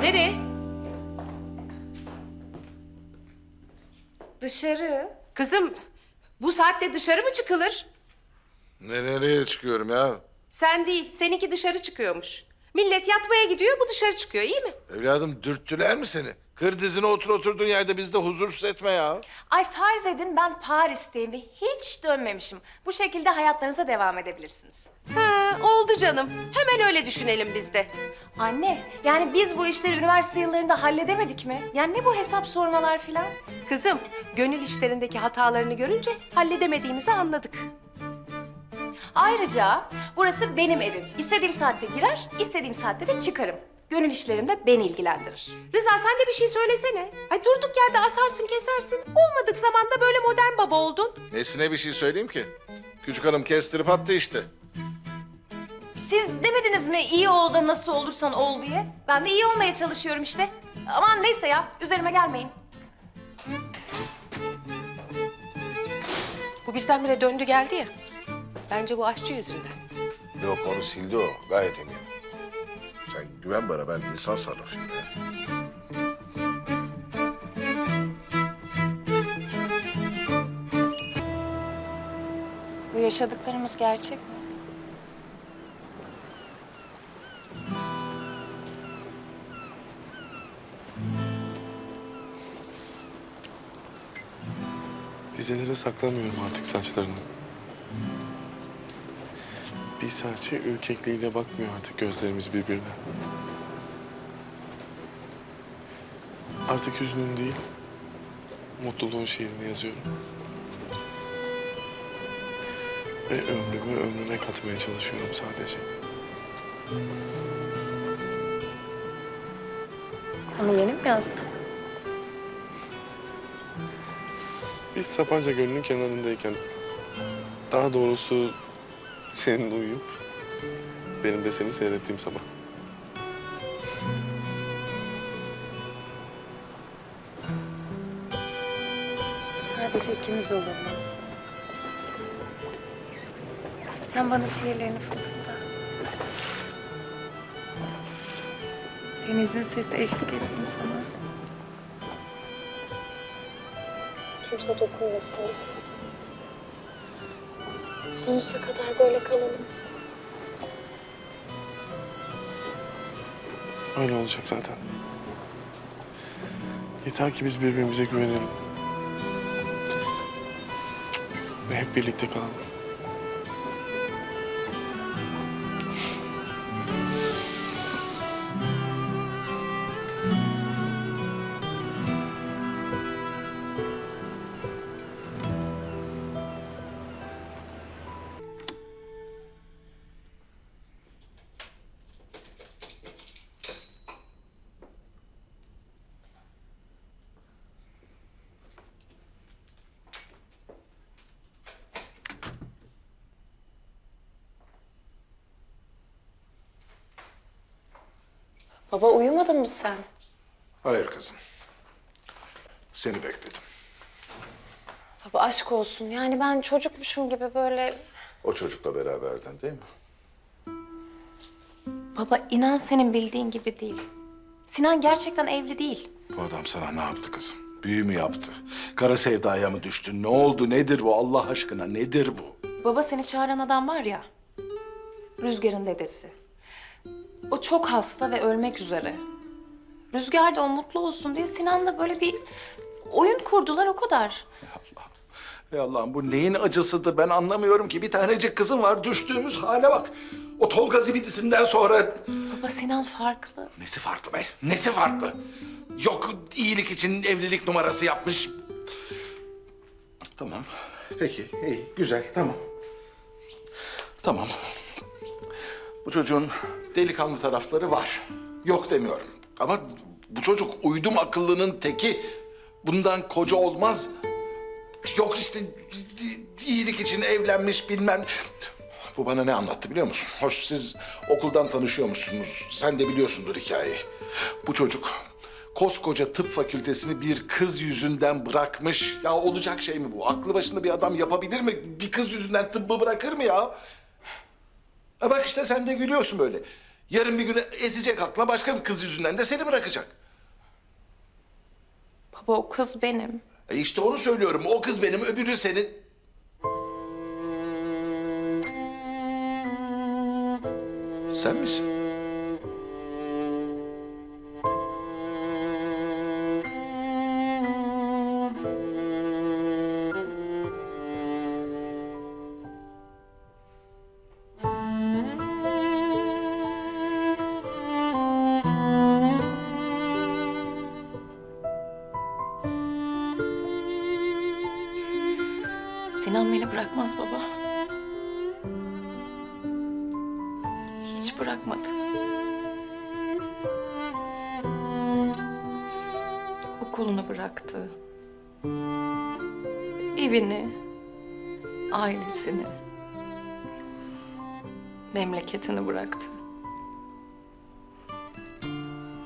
Nereye? Dışarı. Kızım bu saatte dışarı mı çıkılır? Ne nereye çıkıyorum ya? Sen değil, seninki dışarı çıkıyormuş. Millet yatmaya gidiyor, bu dışarı çıkıyor, iyi mi? Evladım dürttüler mi seni? Kır dizine otur oturduğun yerde bizi de huzursuz etme ya. Ay farz edin ben Paris'teyim ve hiç dönmemişim. Bu şekilde hayatlarınıza devam edebilirsiniz. Ha, oldu canım. Hemen öyle düşünelim biz de. Anne, yani biz bu işleri üniversite yıllarında halledemedik mi? Yani ne bu hesap sormalar filan? Kızım, gönül işlerindeki hatalarını görünce halledemediğimizi anladık. Ayrıca burası benim evim. İstediğim saatte girer, istediğim saatte de çıkarım. Gönül işlerim de beni ilgilendirir. Rıza sen de bir şey söylesene. Ay durduk yerde asarsın kesersin. Olmadık zamanda böyle modern baba oldun. Nesine bir şey söyleyeyim ki? Küçük hanım kestirip attı işte. Siz demediniz mi iyi ol da nasıl olursan ol diye? Ben de iyi olmaya çalışıyorum işte. Aman neyse ya, üzerime gelmeyin. Bu birdenbire döndü geldi ya. Bence bu aşçı yüzünden. Yok onu sildi o. Gayet eminim. Sen güven bana ben insan sarrafıyım ya. Bu yaşadıklarımız gerçek mi? Dizelere saklamıyorum artık saçlarını. Bir serçe ürkekliğiyle bakmıyor artık gözlerimiz birbirine. Artık hüznün değil, mutluluğun şiirini yazıyorum. Ve ömrümü ömrüne katmaya çalışıyorum sadece. Onu yeni mi yazdın? Biz Sapanca Gölü'nün kenarındayken, daha doğrusu senin uyuyup benim de seni seyrettiğim sabah. Sadece ikimiz olur mu? Sen bana şiirlerini fısılda. Denizin sesi eşlik etsin sana. Kimse dokunmasın bize. Sonsuza kadar böyle kalalım. Öyle olacak zaten. Yeter ki biz birbirimize güvenelim. Ve hep birlikte kalalım. Baba uyumadın mı sen? Hayır kızım. Seni bekledim. Baba aşk olsun. Yani ben çocukmuşum gibi böyle... O çocukla beraberdin değil mi? Baba inan senin bildiğin gibi değil. Sinan gerçekten evli değil. Bu adam sana ne yaptı kızım? Büyü mü yaptı? Kara sevdaya mı düştün? Ne oldu? Nedir bu? Allah aşkına nedir bu? Baba seni çağıran adam var ya. Rüzgar'ın dedesi. O çok hasta ve ölmek üzere. Rüzgar da o mutlu olsun diye Sinan'la böyle bir oyun kurdular o kadar. Ey Allah'ım bu neyin acısıdır ben anlamıyorum ki. Bir tanecik kızım var düştüğümüz hale bak. O Tolga zibidisinden sonra... Baba Sinan farklı. Nesi farklı be? Nesi farklı? Yok iyilik için evlilik numarası yapmış. Tamam. Peki, iyi, güzel, tamam. Tamam. Bu çocuğun delikanlı tarafları var. Yok demiyorum. Ama bu çocuk uydum akıllının teki. Bundan koca olmaz. Yok işte iyilik için evlenmiş bilmem. Bu bana ne anlattı biliyor musun? Hoş siz okuldan tanışıyor musunuz? Sen de biliyorsundur hikayeyi. Bu çocuk koskoca tıp fakültesini bir kız yüzünden bırakmış. Ya olacak şey mi bu? Aklı başında bir adam yapabilir mi? Bir kız yüzünden tıbbı bırakır mı ya? Ha bak işte sen de gülüyorsun böyle. Yarın bir gün ezecek aklına başka bir kız yüzünden de seni bırakacak. Baba o kız benim. E işte onu söylüyorum. O kız benim, öbürü senin. Sen misin? Sinan beni bırakmaz baba. Hiç bırakmadı. Okulunu bıraktı. Evini, ailesini, memleketini bıraktı.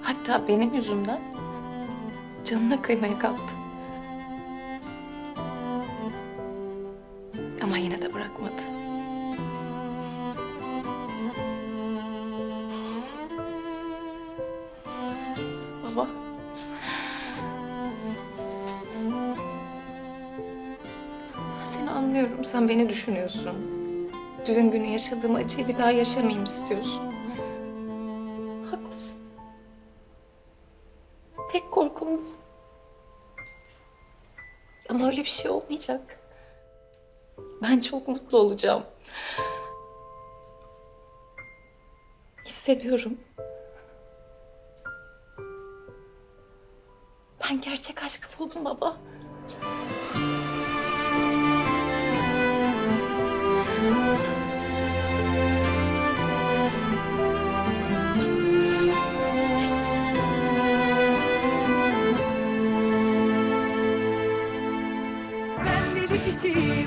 Hatta benim yüzümden canına kıymaya kalktı. Ama yine de bırakmadı. Baba. Ben seni anlıyorum. Sen beni düşünüyorsun. Düğün günü yaşadığım acıyı bir daha yaşamayayım istiyorsun. Haklısın. Tek korkum bu. Ama öyle bir şey olmayacak. Ben çok mutlu olacağım. Hissediyorum. Ben gerçek aşkı buldum baba. Ben deli kişiyim